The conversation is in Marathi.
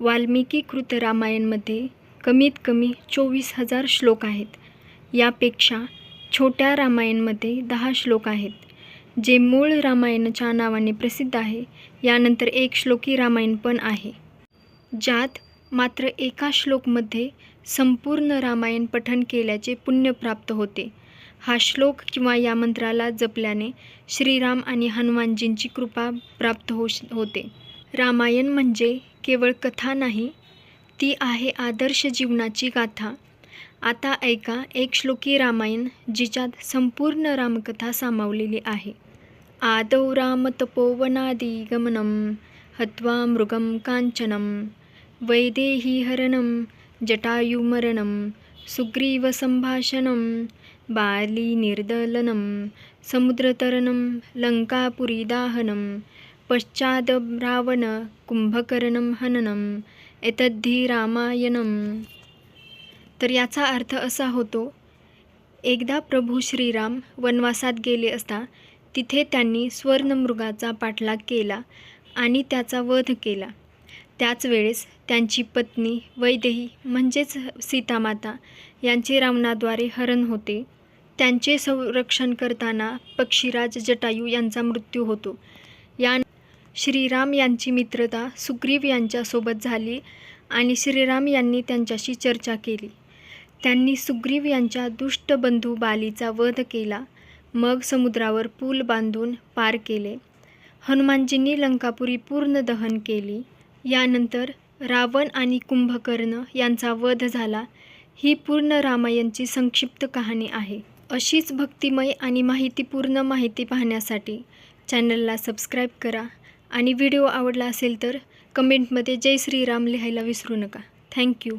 वाल्मिकीकृत रामायणमध्ये कमीत कमी चोवीस हजार श्लोक आहेत. यापेक्षा छोट्या रामायणमध्ये दहा श्लोक आहेत. जे मूळ रामायणाच्या नावाने प्रसिद्ध आहे यानंतर एक श्लोकी रामायण पण आहे. ज्यात मात्र एका श्लोकमध्ये संपूर्ण रामायण पठण केल्याचे पुण्य प्राप्त होते. हा श्लोक किंवा या मंत्राला जपल्याने श्रीराम आणि हनुमानजींची कृपा प्राप्त हो होते. रामायण म्हणजे केवळ कथा नाही ती आहे आदर्श जीवनाची गाथा. आता ऐका एक श्लोकी रामायण जिच्यात संपूर्ण रामकथा सामावलेली आहे. आदौ राम तपोवनादी हत्वा मृगं कांचनं वैदेही हरणं जटायुमरणं सुग्रीवसम्भाषणं बालीनिर्दलनं समुद्रतरणं लङ्कापुरीदाहनं पश्चाद रावण कुंभकर्णं एतद्धि रामायणम। तर याचा अर्थ असा होतो एकदा प्रभू श्रीराम वनवासात गेले असता तिथे त्यांनी स्वर्णमृगाचा पाठलाग केला आणि त्याचा वध केला. त्याच वेळेस त्यांची पत्नी वैदेही म्हणजेच सीतामाता यांचे रावणाद्वारे हरण होते. त्यांचे संरक्षण करताना पक्षीराज जटायू यांचा मृत्यू होतो. या श्रीराम यांची मित्रता सुग्रीव यांच्यासोबत झाली आणि श्रीराम यांनी त्यांच्याशी चर्चा केली. त्यांनी सुग्रीव यांच्या दुष्ट बंधू बालीचा वध केला. मग समुद्रावर पूल बांधून पार केले. हनुमानजींनी लंकापुरी पूर्ण दहन केली. यानंतर रावण आणि कुंभकर्ण यांचा वध झाला. ही पूर्ण रामायणची संक्षिप्त कहाणी आहे. अशीच भक्तिमय आणि माहितीपूर्ण माहिती पाहण्यासाठी चॅनलला सबस्क्राईब करा. आणि व्हिडिओ आवडला असेल तर कमेंटमध्ये जय श्रीराम लिहायला विसरू नका. थँक्यू